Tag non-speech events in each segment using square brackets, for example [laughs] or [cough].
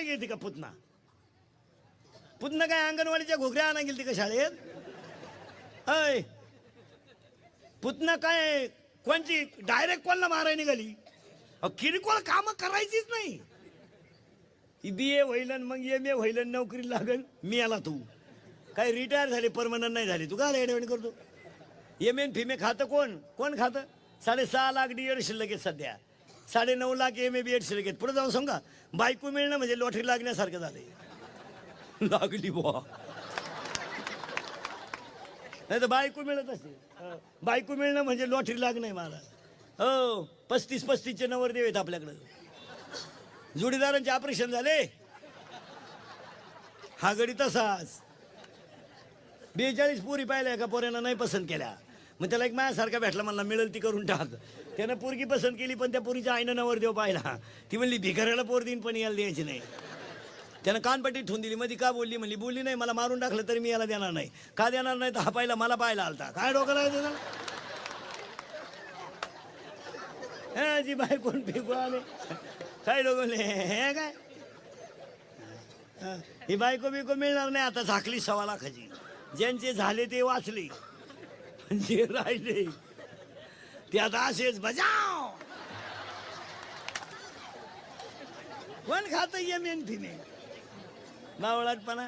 काय घेते का पुतना? पुतना काय अंगणवाडीच्या घोगऱ्या आणा गेली का शाळेत? अय पुतना काय कोणची? डायरेक्ट कोणला मारायला निघाली? किरकोळ काम करायचीच नाही. बी ए व्हायलन मग एम ए व्हायलन नोकरी लागल मी आला तू. काय रिटायर झाले परमनंट नाही झाले. तू का ऍडमिट करतो? एम एन फिमे खातं कोण? कोण खातं? साडेसहा लाख डिअर शिल्लक आहे सध्या. साडे नऊ lakh M A B Ed शिल्लक पुढे जाऊन सांगा बायको मिळणं म्हणजे लॉटरी लागण्यासारखं झालंय. [laughs] लागली बुवा. नाही तर बायको मिळत असते बायको मिळणं म्हणजे लॉटरी लागणं मला. हो पस्तीस पस्तीसचे नवरदेव आहेत आपल्याकडं. जोडीदारांचे ऑपरेशन झाले. हा गडी तसाच. बेचाळीस पोरी पाहिल्या का पोऱ्यांना नाही पसंत केल्या. मग त्याला एक माझ्यासारखा भेटला मला मिळेल ती करून टाक. त्यानं पोरगी पसंत केली पण त्या पोरीच्या आईनं नवरदेव पाहिला. ती म्हणली भिकाऱ्याला पोर देईन पण याला द्यायची नाही. त्यानं कानपट्टी ठेवून दिली. मध्ये का बोलली? म्हणली बोलली नाही मला मारून टाकलं तरी मी याला देणार नाही. का देणार नाही? तर हा पाहिला मला पाहिला आलता. काय डोकं लागायचं हा, जी बाय कोण फेकू आले? काय लोक म्हणले हे काय? हा, ही बायको बिको मिळणार नाही आता झाकली सव्वा लाखाची. ज्यांचे झाले ते वाचले. जे राहिले ते आता असेच बजाव कोण खात एम एन फिमे बावळाटपणा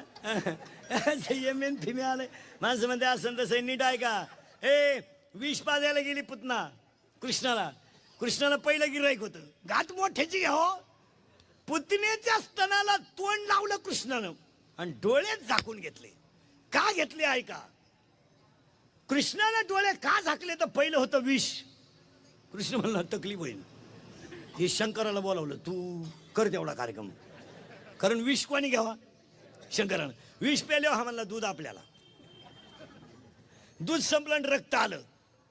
एम एन फिमे आले माणसं म्हणते असं तसं नीट आहे का। ए विष पाजायला गेली पुतना। कृष्णाला। कृष्णाला पहिलं गिराईक होतं घात मोठ्याची घ्या हो। पुतनेच्या स्तनाला तोंड लावलं कृष्णानं। आणि डोळेच झाकून घेतले। का घेतले ऐका कृष्णानं डोळे का झाकले? तर पहिलं होतं विष। कृष्ण म्हणला तकलीफ होईल. हे शंकराला बोलावलं तू कर तेवढा कार्यक्रम. कारण विष कोणी घ्यावा? शंकरानं विष प्याले हा म्हणला दूध आपल्याला. दूध संपलं आणि रक्त आलं.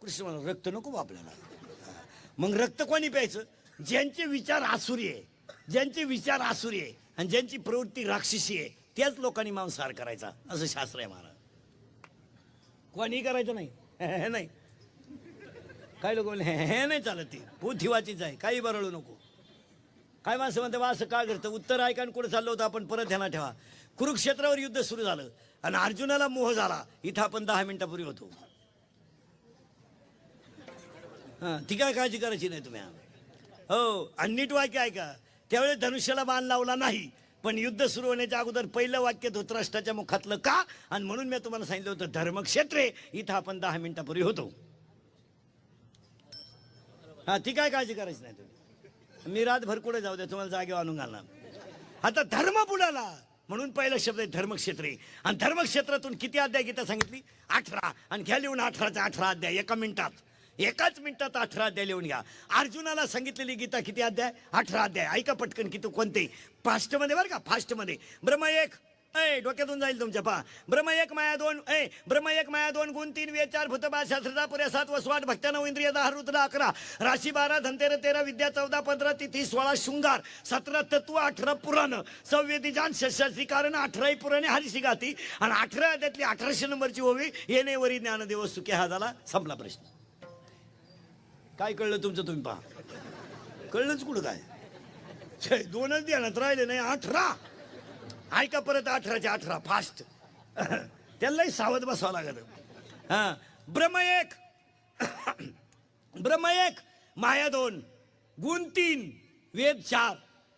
कृष्ण म्हणला रक्त नको आपल्याला. मग रक्त कोणी प्यायचं? ज्यांचे विचार आसुरी आहे ज्यांचे विचार आसुरी आहे आणि ज्यांची प्रवृत्ती राक्षसी आहे त्याच लोकांनी मांसाहार करायचा असं शास्त्र आहे महाराज. कोणी करायचं नाही? हे [laughs] नाही. काही लोक म्हणले हे नाही चालत ती. पोथिवाचीच आहे. काही बरळू नको. काय माणसं म्हणते बा असं का करतं? उत्तर ऐका कुठं चाललो होतं आपण? परत ध्यानात ठेवा. कुरुक्षेत्रावर युद्ध सुरू झालं. आणि अर्जुनाला मोह झाला. इथं आपण दहा मिनिटापूर्वी होतो. हां ती काय काळजी करायची नाही तुम्ही? हो आणि नीट वाक्य ऐका. त्यावेळेस धनुष्याला बाण लावला नाही. पण युद्ध सुरू होण्याच्या अगोदर पहिलं वाक्य धोतराष्ट्राच्या मुखातलं का? आणि म्हणून मी तुम्हाला सांगितलं होतं धर्मक्षेत्रे. इथं आपण दहा मिनिटापूर्वी होतो. हा ती काय काळजी करायची नाही तुम्ही? मी रातभर कुठे जाऊ दे तुम्हाला जागेवर आणून घालणार. आता धर्म बुडाला म्हणून पहिला शब्द आहे धर्मक्षेत्री. आणि धर्मक्षेत्रातून किती अध्याय गीता सांगितली? अठरा. आणि घ्या लिहून अठराचा अठरा अध्याय एका मिनिटात. एकाच मिनिटात अठरा अध्याय लिहून घ्या. अर्जुनाला सांगितलेली गीता किती अध्याय? अठरा अध्याय. ऐका पटकन किती कोणते? फास्टमध्ये बरं का फास्टमध्ये. ब्रह्म एक. ऐ डोक्यातून जाईल तुमच्या पा ब्रह्म एक माया दोन ऐ ब्रह्म एक माया दोन गुण तीन वे चार भूतबा शास्त्रदा पुरे सात वसवाट भक्त्या नऊ इंद्रिय दहा रुद्र अकरा. राशी बारा धनतेर तेरा विद्या चौदा पंधरा तिथी सोळा शृंगार. सतरा तत्व अठरा पुराण. संवेदीजान शशाची कारण अठराही पुराणे हरिशी गाती. आणि अठरा त्यातली अठराशे नंबरची ओवी येणे वरी ज्ञानदेव सुखे हा झाला संपला प्रश्न. काय कळलं तुमचं तुम्ही पहा. कळलंच कुठं काय? दोनच ध्यानात राहिले नाही अठरा. ऐका परत अठराच्या अठरा फास्ट त्यालाही सावध बसावं लागत. हा. ब्रह्म एक. ब्रह्म एक माया दोन गुण तीन वेद चार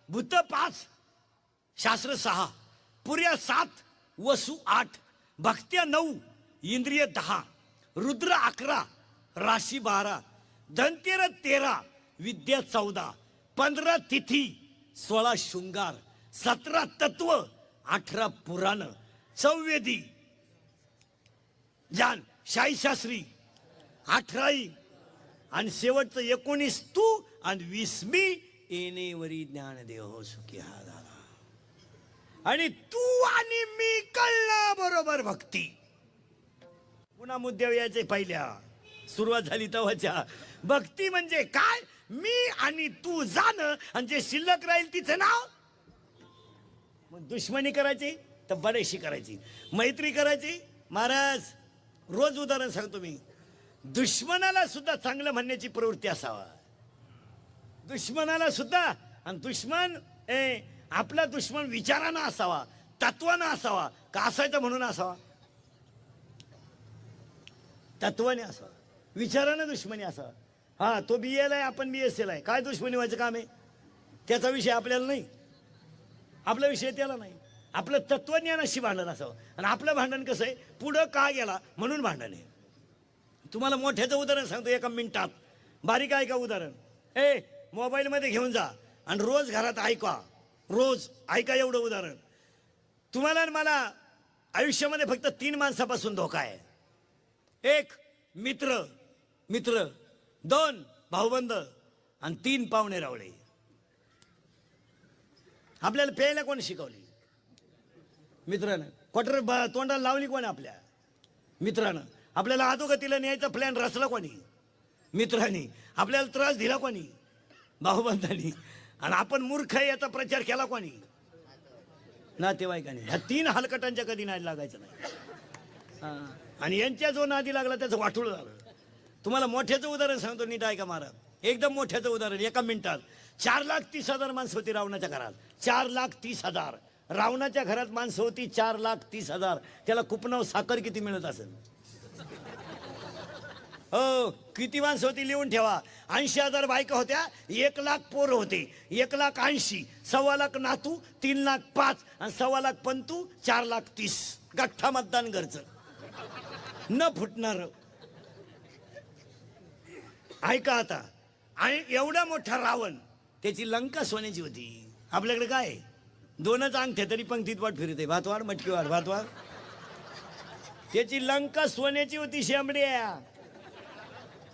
भूत पाच शास्त्र सहा पुऱ्या सात वसू आठ भक्त्या नऊ इंद्रिय दहा रुद्र अकरा राशी बारा धनतेर तेरा विद्या चौदा पंधरा तिथी सोळा शृंगार सतरा तत्व अठरा पुराण. चौवेदी जान शाही शास्त्री अठराई. आणि शेवटचं एकोणीस तू आणि वीस मी. येणेवरी ज्ञानदेव हो सुखी हा झाला. आणि तू आणि मी कळलं बरोबर भक्ती. पुन्हा मुद्दे यायचे पहिल्या. सुरुवात झाली तेव्हाच्या भक्ती म्हणजे काय? मी आणि तू जाण. आणि जे शिल्लक राहील तिचं नाव मग दुश्मनी करायची तर बरेचशी करायची. मैत्री करायची महाराज रोज उदाहरण सांगतो मी. दुश्मनाला सुद्धा चांगलं म्हणण्याची प्रवृत्ती असावा. दुश्मनाला सुद्धा आणि दुश्मन ए आपला दुश्मन विचारानं असावा तत्वानं असावा का असायचं म्हणून असावा? तत्वाने असावा. विचारानं दुश्मनी असावा. हा तो बी एल आहे आपण बी एस एल आहे. काय दुश्मनी व्हायचं काम आहे? त्याचा विषय आपल्याला नाही. आपला विषय त्याला नाही. आपलं तत्वज्ञानाशी भांडण असावं. आणि आपलं भांडण कसं आहे? पुढं का गेला म्हणून भांडण आहे. तुम्हाला मोठ्याचं उदाहरण सांगतो एका मिनिटात. बारीक आहे का उदाहरण. ए मोबाईलमध्ये घेऊन जा आणि रोज घरात ऐका. रोज ऐका एवढं उदाहरण. तुम्हाला आणि मला आयुष्यामध्ये फक्त तीन माणसापासून धोका आहे. एक मित्र. मित्र. दोन भाऊबंद. आणि तीन पाहुणे रावळे. आपल्याला प्यायला कोण शिकवली? मित्रानं क्वार्टर तोंडाला लावली कोण आपल्या? मित्रानं आपल्याला अधोगतीला न्यायचा प्लॅन रचला कोणी? मित्रांनी आपल्याला त्रास दिला कोणी? भाऊबंधांनी. आणि आपण मूर्ख आहे याचा प्रचार केला कोणी? नातेवाईकांनी. ह्या तीन हलकटांच्या कधी नादी लागायचं नाही. हा. आणि यांच्या जो नादी लागला त्याचं वाटूळ झालं. तुम्हाला मोठ्याचं उदाहरण सांगतो नीट ऐका महाराज. एकदम मोठ्याचं उदाहरण एका मिनिटात. चार लाख तीस हजार माणसं होती रावणाच्या घरात. चार लाख तीस हजार. रावणाच्या घरात माणसं होती चार लाख तीस हजार. त्याला कुपनाव साखर किती मिळत असेल? हो किती माणसं होती लिहून ठेवा. ऐंशी हजार बायका होत्या एक लाख पोरं होते. एक लाख ऐंशी. सव्वा लाख नातू तीन लाख पाच. आणि सव्वा लाख पंतू चार लाख तीस. गठ्ठा मतदान घरचं. न फुटणार. ऐका आता. आणि एवढा मोठा रावण त्याची लंका सोन्याची होती. आपल्याकडे काय? दोनच अंगठ्या तरी पंक्तीत वाट फिरते. भातवाड मटकीवाड भातवाड. त्याची लंका सोन्याची होती शेंबड्या.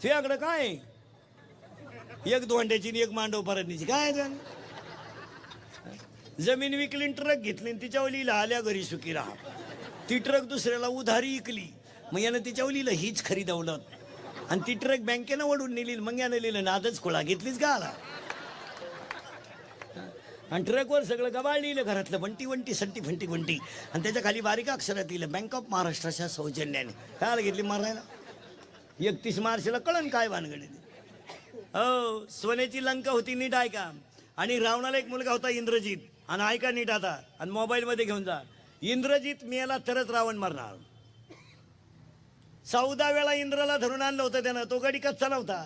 तुझ्याकडे काय? एक दोंड्याची एक मांडव परतनीची काय जमीन विकली ट्रक घेतली आणि तिच्यावर लिहिलं आल्या घरी सुखी राहा ती ट्रक दुसऱ्याला उधारी इकली. मग यानं तिच्यावर लिहिलं हीच खरी दौलत आणि ती ट्रक बँकेनं ओढून नेली मग यानं लिहिलं नादच खोळा घेतलीच का आला? आणि ट्रकवर सगळं गबाळ लिहिलं घरातलं बंटी वंटी सट्टी फंटी वंटी. आणि त्याच्याखाली बारीक अक्षरात लिहिलं बँक ऑफ महाराष्ट्राच्या सौजन्याने. काय घेतली मारायला एकतीस मार्चला कळण काय भानगड हो सोन्याची लंका होती नीट ऐका. आणि रावणाला एक मुलगा होता इंद्रजित. आणि ऐका नीट आता आणि मोबाईलमध्ये घेऊन जा. इंद्रजित मेला तरच रावण मारणार. चौदा वेळा इंद्राला धरून आणलं होतं त्यानं तो गडी कच्चा नव्हता.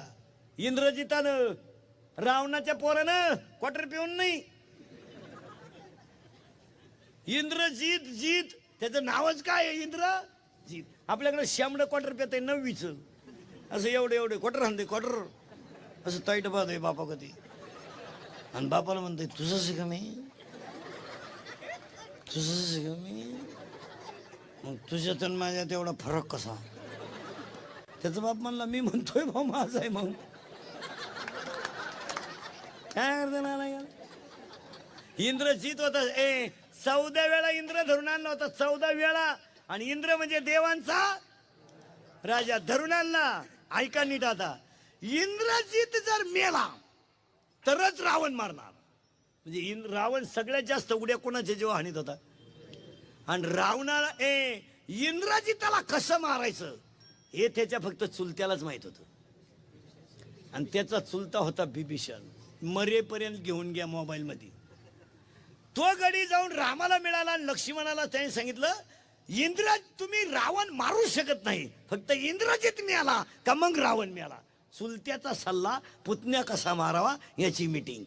इंद्रजितानं रावणाच्या पोरानं क्वार्टर पिऊन नाही इंद्रजीत जीत. त्याचं नावच काय आहे इंद्रजीत आपल्याकडे श्यामडं क्वार्टर पेत आहे नववीच. असं एवढं एवढे. क्वार्टर आणते क्वार्टर असं ताईट बाद आहे बापा कधी आणि बापाला म्हणते तुझं शिका मी? तुझं शिका मी? मग तुझ्यात आणि माझ्यात एवढा फरक कसा? त्याचं बाप म्हणला मी म्हणतोय भाऊ माझा आहे मग. काय करते ना इंद्रजीत होता ए चौदा वेळा इंद्र धरून आणला होता चौदा वेळा. आणि इंद्र म्हणजे देवांचा राजा धरून आणला ऐका नीट आता. इंद्रजीत जर मेला तरच रावण मारणार. म्हणजे इंद्र रावण सगळ्यात जास्त उड्या कोणाच्या जीव हानीत होता? आणि रावणाला ए इंद्रजिताला कसं मारायचं? हे त्याच्या फक्त चुलत्यालाच माहीत होतं. आणि त्याचा चुलता होता बिभीषण. मरेपर्यंत घेऊन घ्या मोबाईलमध्ये. तो गडी जाऊन रामाला मिळाला आणि लक्ष्मणाला त्याने सांगितलं इंद्र तुम्ही रावण मारू शकत नाही. फक्त इंद्रजित मिळाला का मग रावण मिळाला? चुलत्याचा सल्ला पुतण्या कसा मारावा याची मीटिंग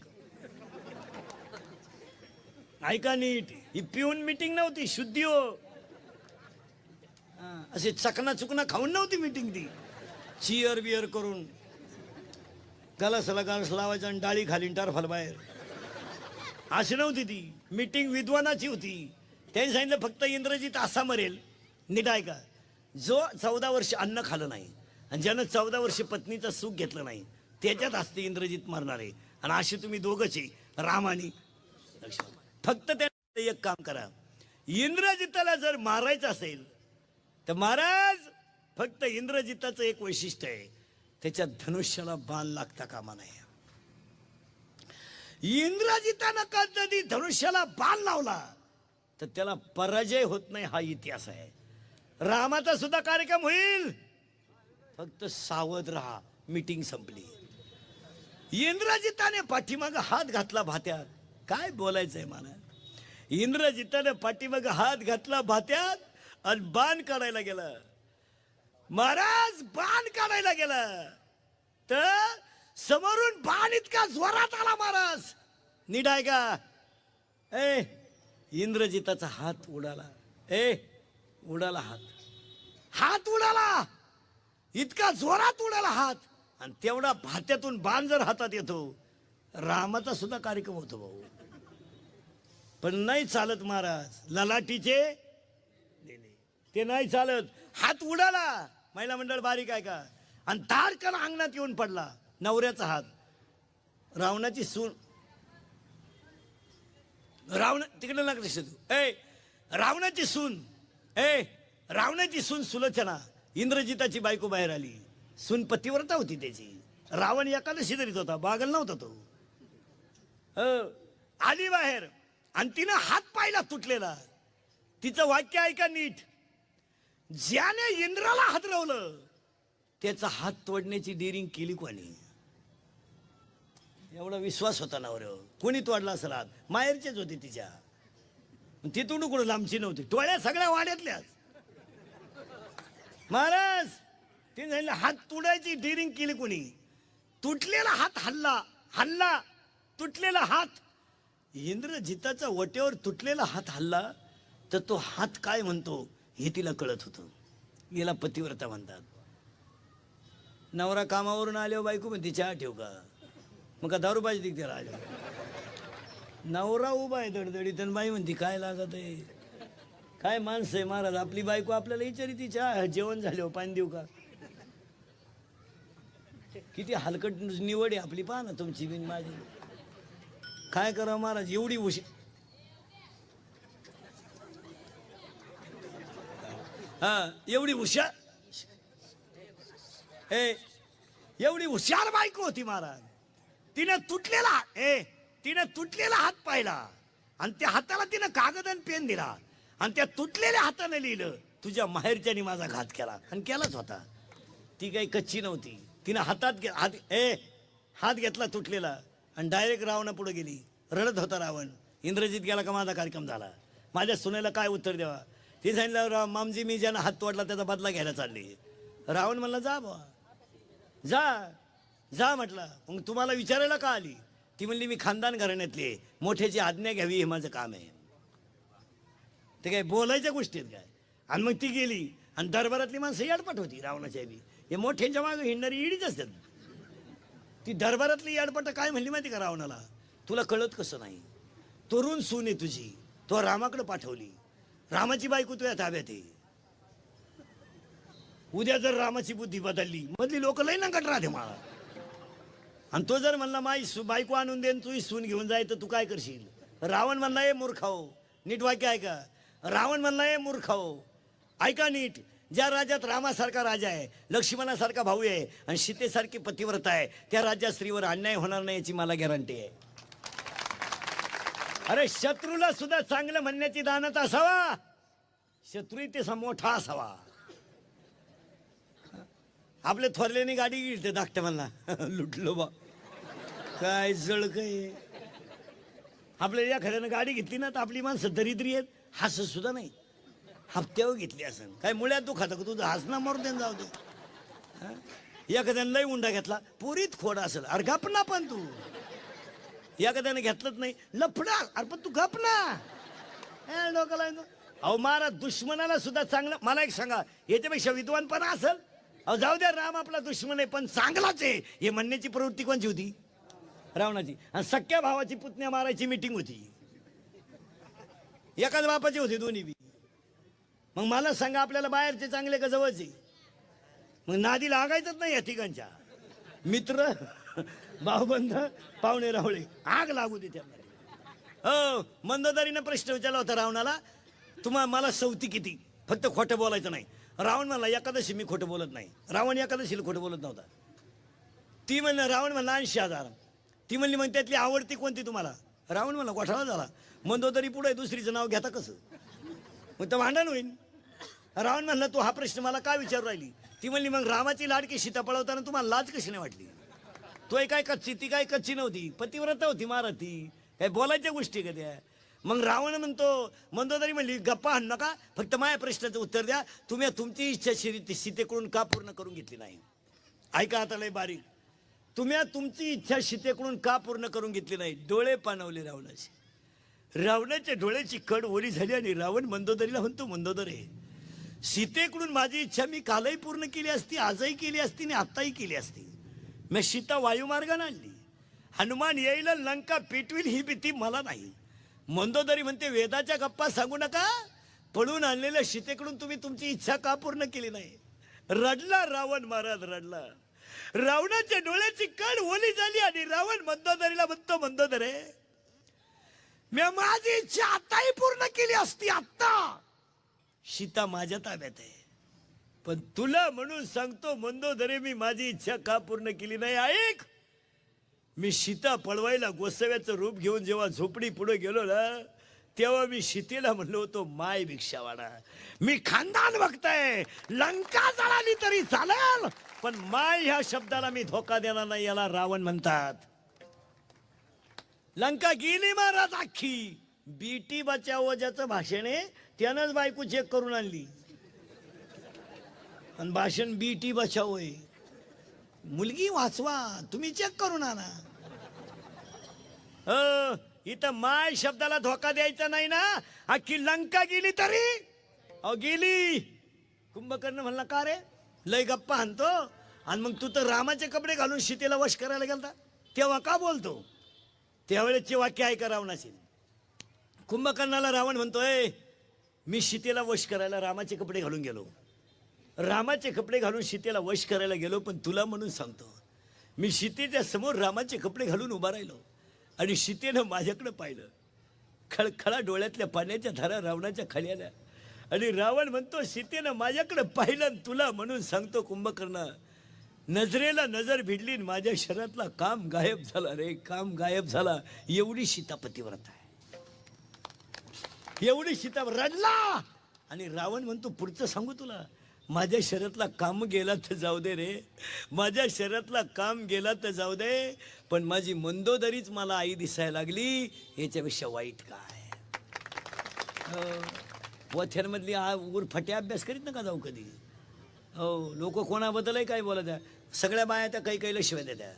ऐका नीट ही पिऊन मीटिंग नव्हती शुद्धी हो. असे चकना चुकना खाऊन नव्हती मीटिंग ती. चिअर बिअर करून गलासला गालस लावायचा आणि डाळी खाली टारफाल बाहेर. अशी नव्हती ती. मीटिंग विद्वानाची होती. त्यांनी सांगितलं फक्त इंद्रजीत असा मरेल. नीट ऐका. जो चौदा वर्ष अन्न खाल्लं नाही आणि ज्यानं चौदा वर्ष पत्नीचं सुख घेतलं नाही त्याच्यात असते इंद्रजीत मरणारे. आणि असे तुम्ही दोघंच आहे. राम आणि लक्ष्मण फक्त त्या एक काम करा. इंद्रजिताला जर मारायचं असेल तर महाराज फक्त इंद्रजिताचं एक वैशिष्ट्य आहे. त्याच्या धनुष्याला बाण लागता कामा नाही इंद्रजितानं कधी धनुष्याला बाण लावला तर त्याला पराजय होत नाही हा इतिहास आहे. रामाचा सुद्धा कार्यक्रम होईल. फक्त सावध राहा मीटिंग संपली. इंद्रजिताने पाठीमाग हात घातला भात्यात. काय बोलायचंय मला इंद्रजितानं पाठीमाग हात घातला भात्यात आणि बाण काढायला गेला. महाराज बाण काढायला गेला. तर समोरून बाण इतका जोरात आला महाराज नीट आहे का ए इंद्रजिताचा हात उडाला. ए उडाला हात. हात उडाला. इतका जोरात उडाला हात. आणि तेवढा भात्यातून बाण जर हातात येतो रामाचा सुद्धा कार्यक्रम होतो भाऊ. पण नाही चालत महाराज ललाटीचे ते नाही चालत. हात उडाला. महिला मंडळ बारीक आहे का? आणि तारकन अंगणात येऊन पडला. नवऱ्याचा हात. रावणाची सून. रावण तिकडे ना लक्ष तू ए रावणाची सून. ए रावणाची सून सुलोचना. इंद्रजिताची बायको बाहेर आली. सून पतीवरता होती त्याची. रावण एकादशी धरीत होता. बागल नव्हता तो. आली बाहेर. आणि तिनं हात पायला तुटलेला. तिचं वाक्य ऐका नीट. ज्याने इंद्राला हातरवलं त्याचा हात तोडण्याची डिरिंग केली कोणी? एवढा विश्वास होता नवऱ्यावर कोणी तोडला असेल हात माहेरचेच होते तिच्या. तिथून कुठं लांबची नव्हती. टोळ्या सगळ्या वाड्यातल्याच. महाराज ते सांगितलं हात तुडायची डिरिंग केली कोणी. तुटलेला हात हल्ला हल्ला तुटलेला हात. इंद्रजिताचा वटेवर तुटलेला हात हल्ला तर तो हात काय म्हणतो हे तिला कळत होतं. याला पतिव्रता म्हणतात. नवरा कामावरून आल्यावर बायको पण तिच्या ठेव का? मग का दारू पाहिजे त्याला आल्या नवरा उभा आहे दडदडीत आणि बाई म्हणते काय लागत आहे? काय माणसं आहे महाराज? आपली बायको आपल्याला विचारी ती जेवण जेवण झाल्यावर हो, पाणी देऊ का? किती हलकट निवड आहे आपली पहा ना तुमची बिन माझी. काय करा महाराज? एवढी उशी हा एवढी हुशार ए एवढी हुशार बायको होती महाराज. तिनं तुटलेला ए तिनं तुटलेला हात पाहिला. आणि त्या हाताला तिनं कागद आणि पेन दिला. आणि त्या तुटलेल्या हाताने लिहिलं तुझ्या माहेरच्यानी माझा घात केला. आणि केलाच होता. ती काही कच्ची नव्हती. तिनं हातात घे हात ए हात घेतला तुटलेला. आणि डायरेक्ट रावणा पुढे गेली. रडत होता रावण. इंद्रजित गेला का माझा कार्यक्रम झाला? माझ्या सुनेला काय उत्तर द्यावा? ती सांगितलं "रा- मामजी मी ज्यानं हात तोडला त्याचा बदला घ्यायला चालली. रावण म्हणला जा बुवा. जा. जा म्हटलं. मग तुम्हाला विचारायला का आली? ती म्हणली मी खानदान घराण्यातली आहे. मोठ्याची आज्ञा घ्यावी हे माझं काम आहे. ते काय बोलायच्या गोष्टीत काय? आणि मग ती गेली आणि दरबारातली माणसं याडपट होती रावणाच्या बी. हे मोठ्यांच्या मागे हिंडणारी इडीच असतात. ती दरबारातली याडपट काय म्हणली माहिती का रावणाला? तुला कळत कसं नाही? तरुण सून आहे तुझी. तो रामाकडे पाठवली. रामाची बायको तुझ्या ताब्यात आहे. उद्या जर रामाची बुद्धी बदलली मधली लोक लई नकट राहते मला आणि तो जर म्हणला माई सु बायको आणून देन तू सून घेऊन जाय तर तू काय करशील? रावण म्हणला ये मूर्खाओ हो, नीट वाक्य ऐका. रावण म्हणला ये मूर्खाओ हो, ऐका नीट. ज्या राज्यात रामासारखा राजा आहे लक्ष्मणासारखा भाऊ आहे आणि सीतेसारखी पतिव्रता आहे त्या राज्यात स्त्रीवर अन्याय होणार नाही याची मला गॅरंटी आहे. अरे शत्रूला सुद्धा चांगलं म्हणण्याची दानत असावा. शत्रू ते मोठा असावा. आपल्या थोरल्याने गाडी गिळते धाकट्या मला. [laughs] लुटलो बा. काय जळ काय आपल्या एखाद्यानं गाडी घेतली ना तर आपली माणसं दरिद्री आहेत हसत सुद्धा नाही. हप्त्यावर घेतली असं काय मुळ्यात दुखात का? तुझं हसणं मारून दे जाऊ दे. एखाद्यानं लई उंडा घेतला पुरीत खोड असेल. अरे गप ना पण तू. एखाद्यानं घेतलंच नाही लफडा अरे पण तू गप ना. डोकं लावून. अहो मारा दुश्मनाला सुद्धा चांगलं मला एक सांगा याच्यापेक्षा विद्वानपणा असेल? अहो जाऊ द्या राम आपला दुश्मन आहे पण चांगलाच आहे. हे म्हणण्याची प्रवृत्ती कोणची होती? रावणाची. आणि सख्या भावाची पुतण्या मारायची मिटिंग होती. एकाच बापाची होती दोन्ही बी. मग मला सांगा आपल्याला बाहेरचे चांगले का जवळचे? मग नादी लागायचंच नाही या ठिकाणच्या मित्र भाऊबंध पाहुणे रावळे. आग लागू दे त्यांना. हो मंदोदारीनं प्रश्न विचारला होता रावणाला तुम्हा मला सवती किती? फक्त खोटं बोलायचं नाही. रावण म्हणला एकादशी मी खोटं बोलत नाही. रावण एकादशीला खोटं बोलत नव्हता. ती म्हणलं रावण म्हणला ऐंशी हजार. ती म्हणली मग त्यातली आवडती कोणती तुम्हाला? रावण म्हणला गोठाळा झाला. मंदोदरी पुढे दुसरीचं नाव घेता कसं? मग तर भांडण होईल रावण म्हणला तू हा प्रश्न मला का विचारू राहिली? ती म्हणली मग रामाची लाडकी सीता पळवताना तुम्हाला लाज कशी नाही वाटली? तो काय कच्ची ती काय कच्ची नव्हती. पतिव्रता होती महाराज ती काय बोलायच्या गोष्टी का त्या? मग रावण म्हणतो मंदोदरी म्हणली गप्पा हाण नका फक्त माझ्या प्रश्नाचं उत्तर द्या. तुम्ही तुमची इच्छा शिरी सीतेकडून का पूर्ण करून घेतली नाही? ऐका आता लय बारीक. तुम्ही तुमची इच्छा सीतेकडून का पूर्ण करून घेतली नाही? डोळे पाणवले रावणाचे. रावणाच्या डोळ्याची कड ओली झाली आणि रावण मंदोदरीला म्हणतो मंदोदरे सीतेकडून माझी इच्छा मी कालही पूर्ण केली असती आजही केली असती आणि आत्ताही केली असती. मी सीता वायुमार्गाने आणली. हनुमान येईल लंका पेटविल ही भीती मला नाही. मंदोदरी म्हणते वेदाच्या गप्पा सांगू नका. पळून आणलेल्या सीतेकडून तुम्ही तुमची इच्छा का पूर्ण केली नाही? रडला रावण महाराज रडला. रावणाच्या डोळ्याची कड ओली झाली आणि रावण मंदोदरीला म्हणतो मंदोदरे मी माझी इच्छा आताही पूर्ण केली असती आत्ता. सीता माझ्या ताब्यात आहे. पण तुला म्हणून सांगतो मंदोदरे मी माझी इच्छा का पूर्ण केली नाही? ऐक. मी सीता पळवायला गोसाव्याचं रूप घेऊन जेव्हा झोपडी पुढे गेलो ना तेव्हा मी सीतेला म्हणलो होतो माय भिक्षावाडा मी खानदान बघताय लंका जळाली तरी चालेल पण माय ह्या शब्दाला मी धोका देणार नाही याला रावण म्हणतात. लंका गेली महाराज अख्खी बीटी बचाव ज्याचं भाषण आहे त्यानंच बायको चेक करून आणली. आणि भाषण बीटी बचाव आहे. मुलगी वाचवा तुम्ही चेक करून आणा अ, इथं माय शब्दाला धोका द्यायचा नाही ना? अख्खी लंका गेली तरी? अहो गेली. कुंभकर्ण म्हणला का रे? लय गप्पा आणतो आणि मग तू तर रामाचे कपडे घालून सीतेला वश करायला गेलता. तेव्हा का बोलतो? त्यावेळेचे वाक्य ऐका रावणाचे कुंभकर्णाला रावण म्हणतोय मी सीतेला वश करायला रामाचे कपडे घालून गेलो. रामाचे कपडे घालून सीतेला वश करायला गेलो पण तुला म्हणून सांगतो मी सीतेच्या समोर रामाचे कपडे घालून उभा राहिलो आणि सीतेनं माझ्याकडं पाहिलं. खळखळा डोळ्यातल्या पाण्याच्या धारा रावणाच्या खाली आल्या आणि रावण म्हणतो सीतेनं माझ्याकडे पाहिलं तुला म्हणून सांगतो कुंभकर्ण नजरेला नजर भिडली आणि माझ्या शरीरातला काम गायब झाला. रे काम गायब झाला. एवढी सीतापतीव्रत आहे. एवढी सीता रडला. आणि रावण म्हणतो पुढचं सांगू तुला. माझ्या शहरातला काम गेला तर जाऊ दे रे. माझ्या शहरातला काम गेला तर जाऊ दे. पण माझी मंदोदरीच मला आई दिसायला लागली याच्यापेक्षा वाईट काय? हो. वथेरमधली आ उर फटे अभ्यास करीत नका जाऊ कधी. हो लोक कोणाबद्दलही काय बोलत आहे सगळ्या बाया त्या काही काहीला शिवाय देत्या.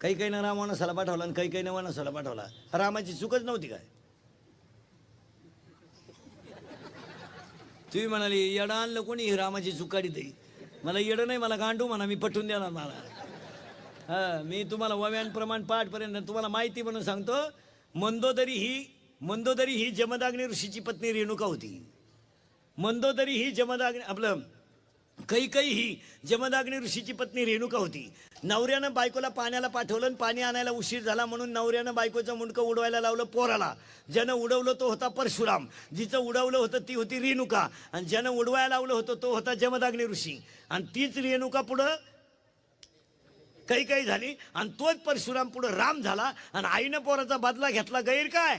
काही काहीनं रामानं सला पाठवला आणि काही काहीनं वनसाला पाठवला. रामाची चूकच नव्हती काय? तुम्ही म्हणाली येडं आणलं कोणी? रामाची चुकाडी देई मला येडं नाही मला गांडू म्हणा मी पटवून देणार मला. हा मी तुम्हाला वव्यान प्रमाण पाठपर्यंत तुम्हाला माहिती म्हणून सांगतो मंदोदरी ही मंदोदरी ही जमदाग्नी ऋषीची पत्नी रेणुका होती. मंदोदरी ही जमदाग्नी आपलं कैकई ही जमदाग्नी ऋषीची पत्नी रेणुका होती. नवऱ्यानं बायकोला पाण्याला पाठवलं आणि पाणी आणायला उशीर झाला म्हणून नवऱ्यानं बायकोचं मुंडकं उडवायला लावलं पोराला. ज्यानं उडवलं तो होता परशुराम. जिचं उडवलं होतं ती होती रेणुका. आणि ज्यानं उडवायला लावलं होतं तो होता जमदाग्नी ऋषी. आणि तीच रेणुका पुढं काही काही झाली आणि तोच परशुराम पुढं राम झाला आणि आईनं पोराचा बदला घेतला. गैर काय?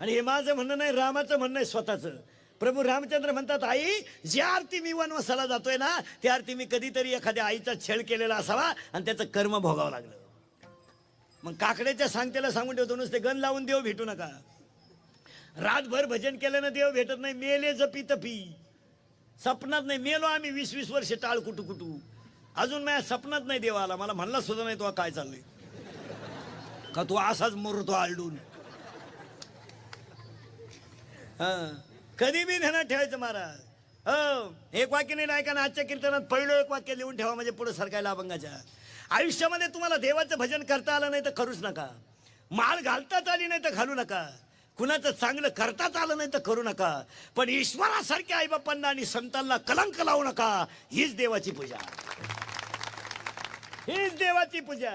आणि हे माझं म्हणणं नाही रामाचं म्हणणं आहे स्वतःचं. प्रभू रामचंद्र म्हणतात आई ज्या आरती मी वनवासाला जातोय ना त्या आरती मी कधीतरी एखाद्या आईचा छेड केलेला असावा आणि त्याचं कर्म भोगावं लागलं. मग काकड्याच्या सांगतेला सांगून ठेवतो नुसते गण लावून देव भेटू नका. रातभर भजन केल्यानं देव भेटत नाही मेले जपी तपी सपनात नाही मेलो आम्ही वीस वीस वर्ष टाळ कुटू कुटू अजून माझ्या सपनात नाही देव आला मला म्हणला सुद्धा नाही तो काय चाललंय. का तू असाच मरतो आलडून हा. कधी बी ध्यानात ठेवायचं महाराज. हो एक वाक्य नाही ऐका ना आजच्या कीर्तनात पहिलं एक वाक्य लिहून ठेवा म्हणजे पुढे सरकायला अभंगाच्या. आयुष्यामध्ये तुम्हाला देवाचं भजन करता आलं नाही तर करूच नका. माळ घालताच आली नाही तर घालू नका. कुणाचं चांगलं करताच आलं नाही तर करू नका. पण ईश्वरासारख्या आईबापांना आणि संतांना कलंक लावू नका. हीच देवाची पूजा. हीच देवाची पूजा.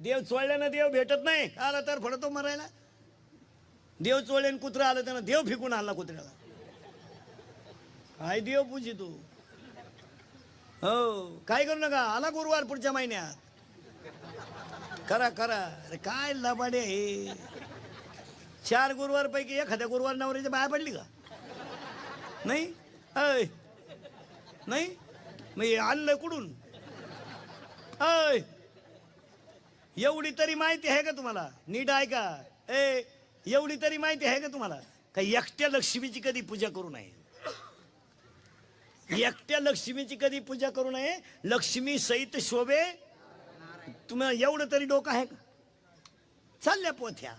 देव चोळल्यानं देव भेटत नाही. आला तर फडतो मरायला. देव चोळल्यानं कुत्रा आलं त्यानं देव फिकून आणला कुत्र्याला. काय देव पूजी तू. हो काय करू नका? आला गुरुवार पुढच्या महिन्यात. करा करा. अरे काय लबाडे हे? चार गुरुवार पैकी एखाद्या गुरुवार नवऱ्याच्या बाया पडली का? नाही? अय नाही? मग आणलं कुठून? अय एवढी तरी माहिती आहे का तुम्हाला? नीट आहे का ए एवढी तरी माहिती आहे का तुम्हाला? काही एकट्या लक्ष्मीची कधी पूजा करू नये. एकट्या लक्ष्मीची कधी पूजा करू नये. लक्ष्मी सहित शोभे. तुम्हाला एवढं तरी डोकं आहे का? चालल्या पोथ्या.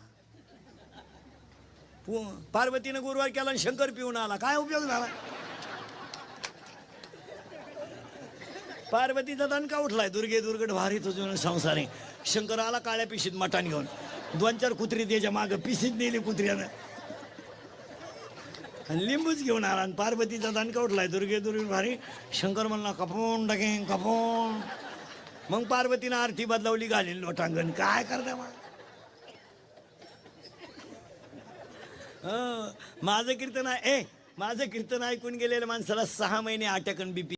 पु- पार्वतीनं गुरुवार केला आणि शंकर पिऊन आला. काय उपयोग झाला? पार्वतीचा दणका उठलाय. दुर्गे दुर्गट भारी तुझं संसारी शंकर आला काळ्या पिशीत मटान घेऊन. दोन चार कुत्री त्याच्या माग पिशीत नेली कुत्र्यानं. आणि लिंबूच घेऊन आला आणि पार्वतीचा दणका उठलाय. दुर्गे दुर्गे भारी. शंकर म्हणला कपून टाकेन कपून. मग पार्वतीनं आरती बदलावली घालील लोटांगण. काय करता मग? माझं कीर्तन आहे ए माझं कीर्तन ऐकून गेलेल्या माणसाला सहा महिने आटकन बीपी